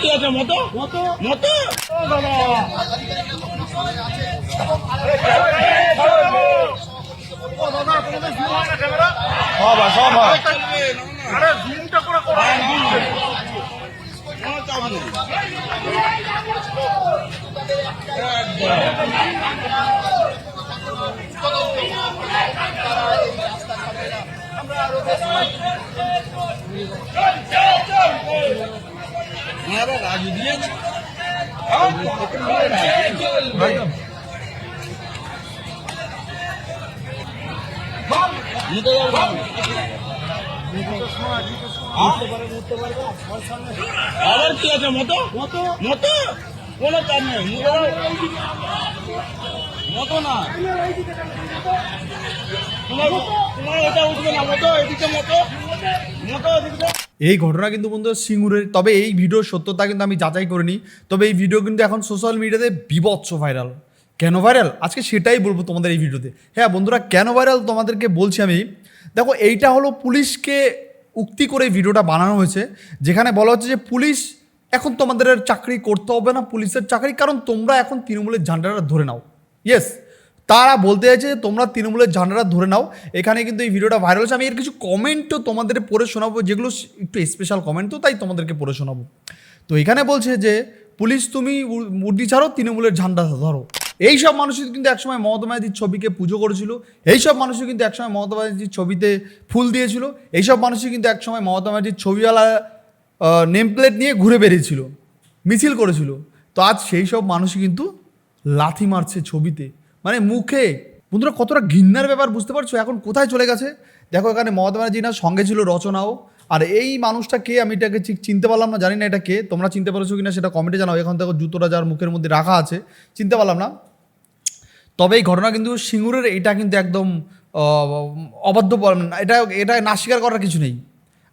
কি আছে মতো মতো মতো সব হয়, সব হয়। কোনো হ্যাঁ রে, দিয়েছে নিতে আবার কি আছে মতো মতো কোনো চাপ নেই মতো না তোমার তোমার এটা উঠবে না মতো এদিকে মতো মতো এদিকে এই ঘটনা কিন্তু বন্ধু সিঙ্গুরের, তবে এই ভিডিওর সত্যতা কিন্তু আমি যাচাই করিনি। তবে এই ভিডিও কিন্তু এখন সোশ্যাল মিডিয়াতে বিভৎস ভাইরাল কেন ভাইরাল আজকে সেটাই বলব তোমাদের এই ভিডিওতে। হ্যাঁ বন্ধুরা, কেন ভাইরাল তোমাদেরকে বলছি আমি? দেখো, এইটা হলো পুলিশকে উক্তি করে ভিডিওটা বানানো হয়েছে, যেখানে বলা হচ্ছে যে পুলিশ এখন তোমাদের চাকরি করতে হবে না, পুলিশের চাকরি, কারণ তোমরা এখন তৃণমূলের ঝান্ডাটা ধরে নাও। ইয়েস তারা বলতে চাইছে তোমরা তৃণমূলের ঝান্ডাটা ধরে নাও। এখানে কিন্তু এই ভিডিওটা ভাইরাল হচ্ছে আমি এর কিছু কমেন্টও তোমাদের পড়ে শোনাবো, যেগুলো একটু স্পেশাল কমেন্ট তো তাই তোমাদেরকে পড়ে শোনাবো। তো এখানে বলছে যে, পুলিশ তুমি উর্দি ছাড়ো, তৃণমূলের ঝান্ডা ধরো। এইসব মানুষই কিন্তু একসময় মমতা ব্যানার্জির ছবিকে পুজো করেছিল। এইসব মানুষই কিন্তু একসময় মমতা ব্যানার্জির ছবিতে ফুল দিয়েছিল। এইসব মানুষই কিন্তু একসময় মমতা ব্যানার্জির ছবিওয়ালা নেম প্লেট নিয়ে ঘুরে বেরিয়েছিল মিছিল করেছিল। তো আজ সেই সব মানুষই কিন্তু লাথি মারছে ছবিতে। মানে মুখে, বন্ধুরা কতটা ঘৃণার ব্যাপার বুঝতে পারছ? এখন কোথায় চলে গেছে? দেখো, এখানে মমতা ব্যানার্জি না, সঙ্গে ছিল রচনাও। আর এই মানুষটা কে? আমি এটাকে ঠিক চিনতে পারলাম না, জানি না এটা কে। তোমরা চিনতে পারছ কিনা সেটা কমেন্টে জানাও। এখন দেখো জুতোটা যার মুখের মধ্যে রাখা আছে, চিনতে পারলাম না। তবে এই ঘটনা কিন্তু সিঙ্গুরের, এটা কিন্তু একদম অবাধ্য এটা এটা না স্বীকার করার কিছু নেই।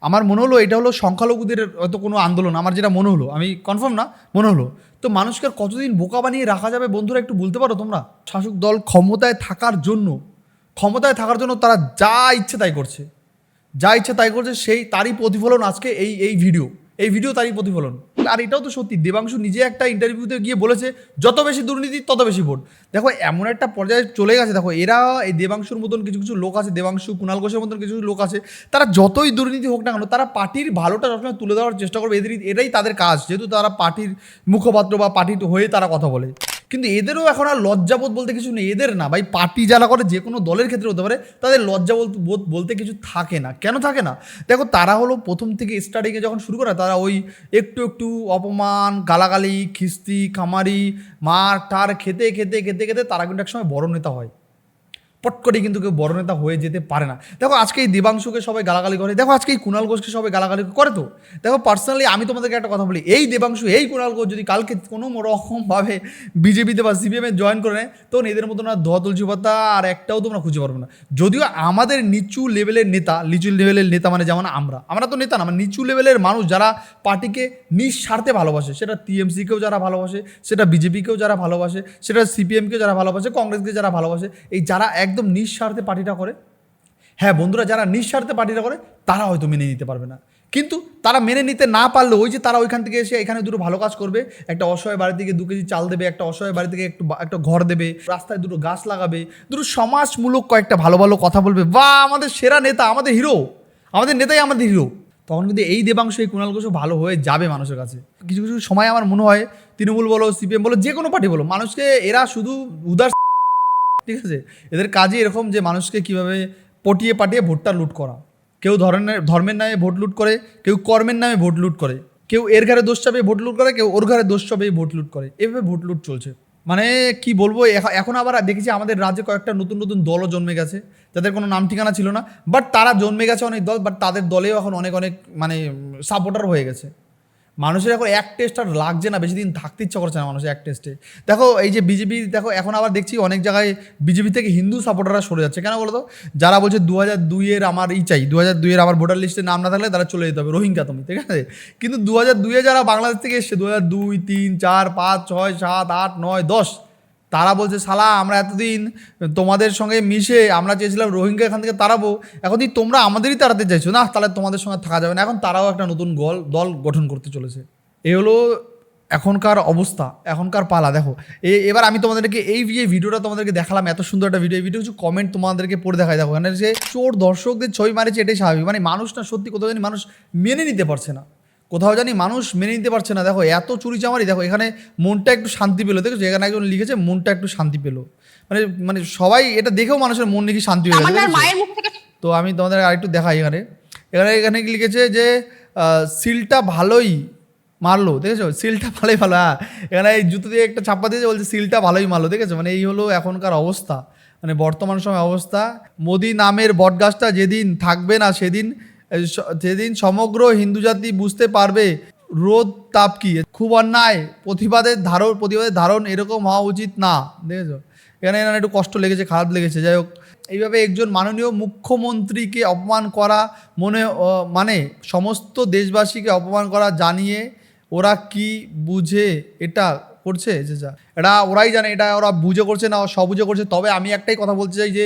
আমার মনে হলো এটা হলো সংখ্যালঘুদের হয়তো কোনো আন্দোলন, আমার যেটা মনে হলো, আমি কনফার্ম না, মনে হলো। তো মানুষকে আর কতদিন বোকা বানিয়ে রাখা যাবে? বন্ধুরা, একটু বলতে পারো তোমরা? শাসক দল ক্ষমতায় থাকার জন্য, ক্ষমতায় থাকার জন্য তারা যা ইচ্ছে তাই করছে। যা ইচ্ছে তাই করছে, সেই তারই প্রতিফলন আজকে এই এই ভিডিও এই ভিডিও তারই প্রতিফলন। আর এটাও তো সত্যি। দেবাংশু নিজে একটা ইন্টারভিউতে গিয়ে বলেছে, যত বেশি দুর্নীতি, তত বেশি ভোট। দেখো, এমন একটা পর্যায়ে চলে গেছে। দেখো, এরা এই দেবাংশুর মতন কিছু কিছু লোক আছে, দেবাংশু কুণাল ঘোষের মতন কিছু লোক আছে, তারা যতই দুর্নীতি হোক না কেন, তারা পার্টির ভালোটা সবসময় তুলে দেওয়ার চেষ্টা করবে। এদের এটাই তাদের কাজ, যেহেতু তারা পার্টির মুখপাত্র বা পার্টি হয়ে তারা কথা বলে। কিন্তু এদেরও এখন আর লজ্জাবোধ বলতে কিছু নেই। এদের না ভাই, পার্টি যারা করে, যে কোনো দলের ক্ষেত্রে হতে পারে, তাদের লজ্জাবোধ বোধ বলতে কিছু থাকে না। কেন থাকে না? দেখো, তারা হলো প্রথম থেকে স্টার্টিংয়ে যখন শুরু করে, তারা ওই একটু একটু অপমান, গালাগালি, খিস্তি, খামারি, মার, টার খেতে খেতে খেতে খেতে তারা কিন্তু একসময় বড় নেতা হয়। পট করে কিন্তু কেউ বড় নেতা হয়ে যেতে পারে না। দেখো, আজকে এই দেবাংশুকে সবাই গালাগালি করে। দেখো, আজকে এই কুণাল ঘোষকে সবাই গালাগালি করে তো। দেখো পার্সোনালি আমি তোমাদেরকে একটা কথা বলি। এই দেবাংশু, এই কুণাল ঘোষ যদি কালকে কোনো রকমভাবে বিজেপিতে বা সিপিএমে জয়েন করে নেয়, তখন এদের মতো আর ধোয়া তুলসী পাতা আর একটাও তোমরা খুঁজে পারবে না। যদিও আমাদের নিচু লেভেলের নেতা নিচু লেভেলের নেতা মানে যেমন আমরা। আমরা তো নেতা না মানে নিচু লেভেলের মানুষ যারা পার্টিকে নিঃস্বার্থে ভালোবাসে। সেটা টিএমসিকেও যারা ভালোবাসে, সেটা বিজেপিকেও যারা ভালোবাসে, সেটা সিপিএমকেও যারা ভালোবাসে, কংগ্রেসকে যারা ভালোবাসে, এই যারা একদম নিঃস্বার্থে পার্টিটা করে। হ্যাঁ বন্ধুরা, যারা নিঃস্বার্থে পার্টিটা করে, তারা হয়তো মেনে নিতে পারবে না। কিন্তু তারা মেনে নিতে না পারলে ওই যে তারা ওইখান থেকে এসে এখানে দুটো ভালো কাজ করবে, একটা অসহায় বাড়ি থেকে দু কেজি চাল দেবে, একটা অসহায় বাড়ি থেকে একটু একটা ঘর দেবে, রাস্তায় দুটো গাছ লাগাবে, দুটো সমাজমূলক কয়েকটা ভালো ভালো কথা বলবে। বা আমাদের সেরা নেতা, আমাদের হিরো, আমাদের নেতাই আমাদের হিরো। তখন কিন্তু এই দেবাংশ, এই কুণাল ঘোষও ভালো হয়ে যাবে মানুষের কাছে। কিছু কিছু সময় আমার মনে হয়, তৃণমূল বলো, সিপিএম বলো, যে কোনো পার্টি বলো, মানুষকে এরা শুধু উদার ঠিক আছে? এদের কাজই এরকম যে মানুষকে কীভাবে পটিয়ে পাটিয়ে ভোটটা লুট করা। কেউ ধরনের ধর্মের নামে ভোট লুট করে, কেউ কর্মের নামে ভোট লুট করে, কেউ এর ঘরে দোষ চাপে ভোট লুট করে, কেউ ওর ঘরে দোষ চাপে ভোট লুট করে। এভাবে ভোট লুট চলছে। মানে কি বলব এখন আবার দেখেছি আমাদের রাজ্যে কয়েকটা নতুন নতুন দলও জন্মে গেছে। যাদের কোনো নাম ঠিকানা ছিল না বাট তারা জন্মে গেছে অনেক দল বাট তাদের দলেও এখন অনেক অনেক মানে সাপোর্টার হয়ে গেছে। মানুষের এখন এক টেস্ট আর লাগছে না বেশি দিন থাকতে ইচ্ছা করছে না মানুষের এক টেস্টে দেখো, এই যে বিজেপি দেখো, এখন আবার দেখছি অনেক জায়গায় বিজেপি থেকে হিন্দু সাপোর্টাররা সরে যাচ্ছে। কেন বলতো? যারা বলছে দু হাজার দুইয়ের আমার ই চাই দু হাজার দুইয়ের আমার ভোটার লিস্টে নাম না থাকলে তারা চলে যেতে হবে, রোহিঙ্গা তুমি, ঠিক আছে? কিন্তু দু হাজার দুইয়ে যারা বাংলাদেশ থেকে এসছে দু হাজার দুই, তিন, চার, পাঁচ, ছয়, সাত, আট, নয়, দশ তারা বলছে শালা আমরা এতদিন তোমাদের সঙ্গে মিশে আমরা চেয়েছিলাম রোহিঙ্গা এখান থেকে তাড়াবো, এখন যদি তোমরা আমাদেরই তাড়াতে চাইছো, না, তাহলে তোমাদের সঙ্গে থাকা যাবে না। এখন তারাও একটা নতুন গল, দল গঠন করতে চলেছে। এ হলো এখনকার অবস্থা, এখনকার পালা। দেখো, এ- এবার আমি তোমাদেরকে এই যে ভিডিওটা তোমাদেরকে দেখালাম, এত সুন্দর একটা ভিডিও, এই ভিডিও কিছু কমেন্ট তোমাদেরকে পড়ে দেখায় দেখো, এখানে যে চোর দর্শকদের ছবি মারেছে, এটাই স্বাভাবিক। মানে মানুষ না, সত্যি কোথাও মানুষ মেনে নিতে পারছে না। কোথাও জানি মানুষ মেনে নিতে পারছে না। দেখো এত চুরি চামারি দেখো এখানে মনটা একটু শান্তি পেল। দেখো এখানে একজন লিখেছে মনটা একটু শান্তি পেল। মানে মানে সবাই এটা দেখেও মানুষের মন নাকি শান্তি হয়ে গেছে তো আমি তোমাদের আরেকটু দেখাই এখানে। এখানে এখানে কি লিখেছে যে সিলটা ভালোই মারলো দেখেছ? সিলটা ভালোই ভালো হ্যাঁ। এখানে এই জুতো দিয়ে একটা ছাপ্পা দিয়েছে বলছে সিলটা ভালোই মারলো দেখেছ? মানে এই হলো এখনকার অবস্থা। মানে বর্তমান সময় অবস্থা। মোদি নামের বটগাছটা যেদিন থাকবে না সেদিন যেদিন সমগ্র হিন্দু জাতি বুঝতে পারবে রোদ তাপ কি, খুব অন্যায়, প্রতিবাদের ধারণ প্রতিবাদের ধারণ এরকম হওয়া উচিত না, দেখেছ? এখানে এখানে একটু কষ্ট লেগেছে, খারাপ লেগেছে, যাই হোক। এইভাবে একজন মাননীয় মুখ্যমন্ত্রীকে অপমান করা, মনে মানে সমস্ত দেশবাসীকে অপমান করা, জানিয়ে ওরা কি বুঝে, এটা করছে? যে যা এটা ওরাই জানে, এটা ওরা বুঝে করছে না সবুঝে করছে। তবে আমি একটাই কথা বলতে চাই যে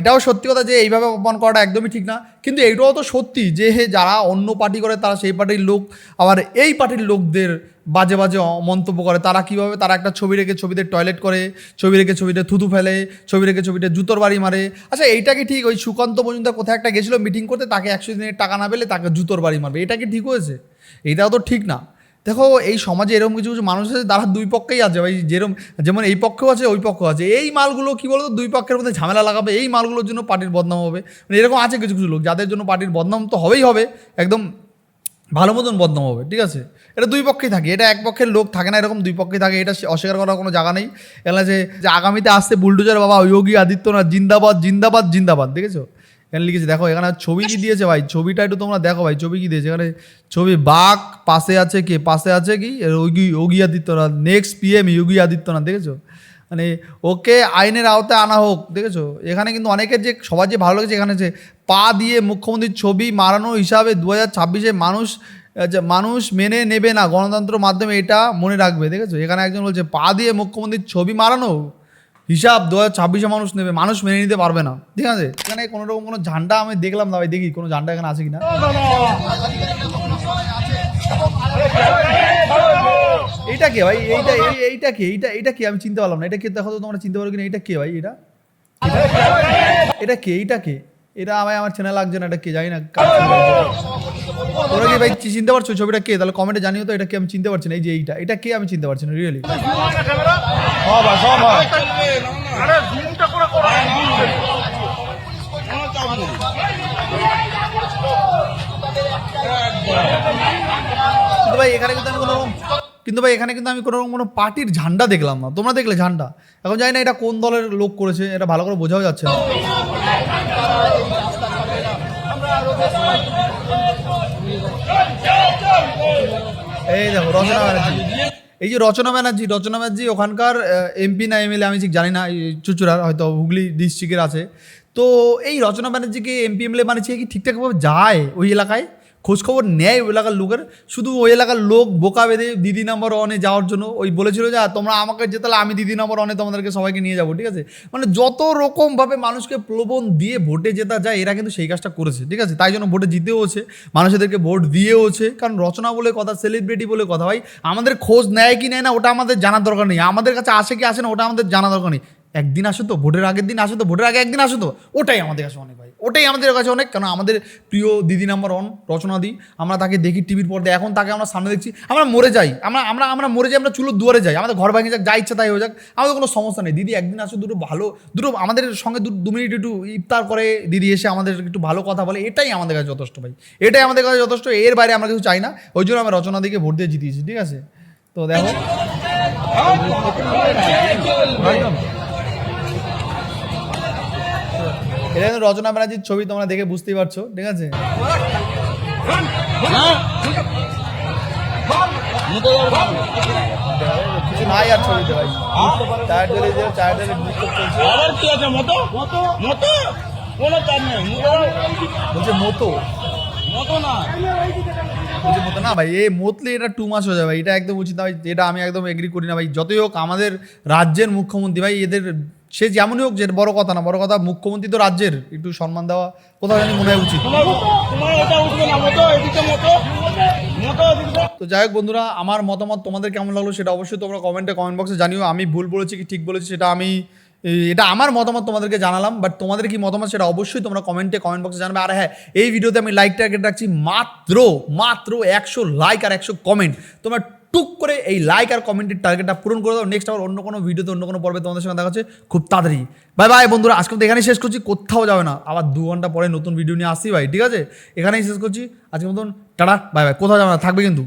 এটাও সত্যি কথা যে এইভাবে অপমান করাটা একদমই ঠিক না। কিন্তু এইটাও তো সত্যি যে হে যারা অন্য পার্টি করে, তারা সেই পার্টির লোক, আবার এই পার্টির লোকদের বাজে বাজে মন্তব্য করে। তারা কীভাবে, তারা একটা ছবি রেখে ছবিতে টয়লেট করে, ছবি রেখে ছবিতে থুতু ফেলে, ছবি রেখে ছবিতে জুতোর বাড়ি মারে। আচ্ছা এইটা কি ঠিক? ওই সুকান্ত পর্যন্ত কোথায় একটা গেছিল মিটিং করতে, তাকে একশো দিনের টাকা না পেলে তাকে জুতোর বাড়ি মারবে। এটা কি ঠিক হয়েছে? এটাও তো ঠিক না। দেখো, এই সমাজে এরকম কিছু কিছু মানুষ আছে, তারা দুই পক্ষেই আছে। ভাই যেরকম যেমন এই পক্ষেও আছে, ওই পক্ষেও আছে। এই মালগুলো কি বলতো? দুই পক্ষের মধ্যে ঝামেলা লাগাবে, এই মালগুলোর জন্য পার্টির বদনাম হবে। মানে এরকম আছে কিছু কিছু লোক, যাদের জন্য পার্টির বদনাম তো হবেই হবে, একদম ভালো মতন বদনাম হবে, ঠিক আছে? এটা দুই পক্ষেই থাকে, এটা এক পক্ষের লোক থাকে না, এরকম দুই পক্ষেই থাকে, এটা অস্বীকার করার কোনো জায়গা নেই। যে যে আগামীতে আসছে বুলডোজার বাবা, যোগী আদিত্যনাথ, জিন্দাবাদ জিন্দাবাদ জিন্দাবাদ, দেখেছ? এখানে লিখেছে? দেখো এখানে ছবি কি দিয়েছে ভাই? ছবিটা একটু তোমরা দেখো ভাই ছবি কি দিয়েছে? এখানে ছবি বাঘ পাশে আছে কে? পাশে আছে কি? যোগী যোগী আদিত্যনাথ নেক্সট পিএম যোগী আদিত্যনাথ দেখেছ? মানে ওকে আইনের আওতায় আনা হোক দেখেছ? এখানে কিন্তু অনেকের যে সবার যে ভালো লাগছে এখানে যে পা দিয়ে মুখ্যমন্ত্রীর ছবি মারানো হিসাবে দু হাজার ছাব্বিশে মানুষ যে মানুষ মেনে নেবে না। গণতন্ত্র মাধ্যমে এটা মনে রাখবে দেখেছ? এখানে একজন বলছে পা দিয়ে মুখ্যমন্ত্রীর ছবি মারানো? হিসাব, দু হাজার ছাব্বিশে মানুষ নেবে, মানুষ মেনে নিতে পারবে না। ঠিক আছে? এখানে কোনো রকম কোনো ঝান্ডা আমি দেখলাম না ভাই, দেখি কোনো ঝান্ডা এখানে আছে কিনা। এইটা কে ভাই? এইটা, এই- এইটা কে? এইটা এইটা কে? আমি চিনতে পারলাম না। এটা কে? দেখো তোমরা চিনতে পারো কিনা এটা কে ভাই? এটা এটা- এটা কে? এইটা কে? এটা আমায় আমার চেনা লাগছে না, এটা কে? জানি না। তোমরা কি ভাই চিনতে পারছ ছবিটা কে? তাহলে কমেন্টে জানিও তো, এটা কে? আমি চিনতে পারছি না, এই যে এইটা। এটা কে? আমি চিনতে পারছি না রিয়েলি কিন্তু ভাই, এখানে কিন্তু আমি কোনো রকম কিন্তু ভাই, এখানে কিন্তু আমি কোনো কোনো পার্টির ঝান্ডা দেখলাম না। তোমরা দেখলে ঝান্ডা? এখন জানি না এটা কোন দলের লোক করেছে, এটা ভালো করে বোঝাও যাচ্ছে না। এই দেখো, রচনা ব্যানার্জি। এই যে রচনা ব্যানার্জি রচনা ব্যানার্জি ওখানকার এমপি না এমএলএ আমি ঠিক জানি না চুচুড়ার হয়তো হুগলি ডিস্ট্রিক্টের আছে। তো এই রচনা ব্যানার্জিকে এমপি এমএলএ বানিয়েছে কি ঠিকঠাকভাবে যায় ওই এলাকায়? খোঁজখবর নেয় ওই এলাকার লোকের। শুধু ওই এলাকার লোক বোকা বেঁধে দিদি নাম্বার ওয়ানে যাওয়ার জন্য ওই বলেছিল যে তোমরা আমাকে যেতালে আমি দিদি নাম্বার ওয়ানে তোমাদেরকে সবাইকে নিয়ে যাব, ঠিক আছে? মানে যত রকমভাবে মানুষকে প্রলোভন দিয়ে ভোটে জেতা যায়, এরা কিন্তু সেই কাজটা করেছে, ঠিক আছে? তাই জন্য ভোটে জিতেওছে মানুষদেরকে ভোট দিয়েওছে কারণ রচনা বলে কথা সেলিব্রিটি বলে কথা, ভাই, আমাদের খোঁজ নেয় কি নেয় না, ওটা আমাদের জানার দরকার নেই। আমাদের কাছে আসে কি আসে না, ওটা আমাদের জানা দরকার নেই। একদিন আসে তো, ভোটের আগের দিন আসে তো, ভোটের আগে একদিন আসে তো, ওটাই আমাদের কাছে অনেক ওটাই আমাদের কাছে অনেক কেন আমাদের প্রিয় দিদি নাম্বার ওয়ান রচনা দি আমরা তাকে দেখি টিভির পর্দায়। এখন তাকে আমরা সামনে দেখছি, আমরা মরে যাই, আমরা আমরা আমরা মরে যাই, আমরা চুলোর দুয়ারে যাই, আমাদের ঘর ভাঙে যাক, যা ইচ্ছা তাই হয়ে যাক, আমাদের কোনো সমস্যা নেই। দিদি একদিন আসে দুটো ভালো, দুটো আমাদের সঙ্গে দু দু মিনিট একটু ইফতার করে, দিদি এসে আমাদের একটু ভালো কথা বলে, এটাই আমাদের কাছে যথেষ্ট ভাই। এটাই আমাদের কাছে যথেষ্ট, এর বাইরে আমরা কিছু চাই না, ওই জন্য আমরা রচনা দিকে ভোট দিয়ে জিতিয়েছি, ঠিক আছে? তো দেখো। এটা কিন্তু রচনা ব্যানার্জির ছবি তোমরা দেখে বুঝতেই পারছ ঠিক আছে? কিছু নাই আর ছবিতে ভাই। চার ডেলে যে চার ডেলে আবার কি আছে মতো? মতো? মতো? কোনো চাপ নেই। বলছে মতো। মতো না। বলছে মতো না ভাই এই মতলে এটা টু মাস হয়ে যাবে ভাই। এটা একদম উচিত না ভাই এটা আমি একদম এগ্রি করি না ভাই। যতই হোক আমাদের রাজ্যের মুখ্যমন্ত্রী ভাই এদের সে যেমনই হোক, যে বড় কথা না, বড় কথা, মুখ্যমন্ত্রী তো রাজ্যের। একটু সম্মান দেওয়া কোথাও জানি মনে হয় উচিত। তো যাই হোক বন্ধুরা, আমার মতামত তোমাদের কেমন লাগল সেটা অবশ্যই তোমরা কমেন্টে কমেন্ট বক্সে জানিও। আমি ভুল বলেছি কি ঠিক বলেছি সেটা আমি এটা আমার মতামত তোমাদেরকে জানালাম বাট তোমাদের কি মতামত সেটা অবশ্যই তোমরা কমেন্টে কমেন্ট বক্সে জানাবে। আর হ্যাঁ এই ভিডিওতে আমি লাইক টার্গেট রাখছি মাত্র মাত্র একশো লাইক আর একশো কমেন্ট তোমরা টুক করে এই লাইক আর কমেন্টের টার্গেটটা পূরণ করে দাও। নেক্সট আবার অন্য কোনো ভিডিওতে অন্য কোনো পর্বে তোমাদের সঙ্গে দেখা হচ্ছে। খুব তাড়াতাড়ি। বাই বাই বন্ধুরা, আজকে তো এখানেই শেষ করছি। কোথাও যাবে না। আবার দু ঘণ্টা পরে নতুন ভিডিও নিয়ে আসি ভাই, ঠিক আছে? এখানেই শেষ করছি। আজকে মতন, টাটা বাই বাই কোথাও যাবে না, থাকবে কিন্তু।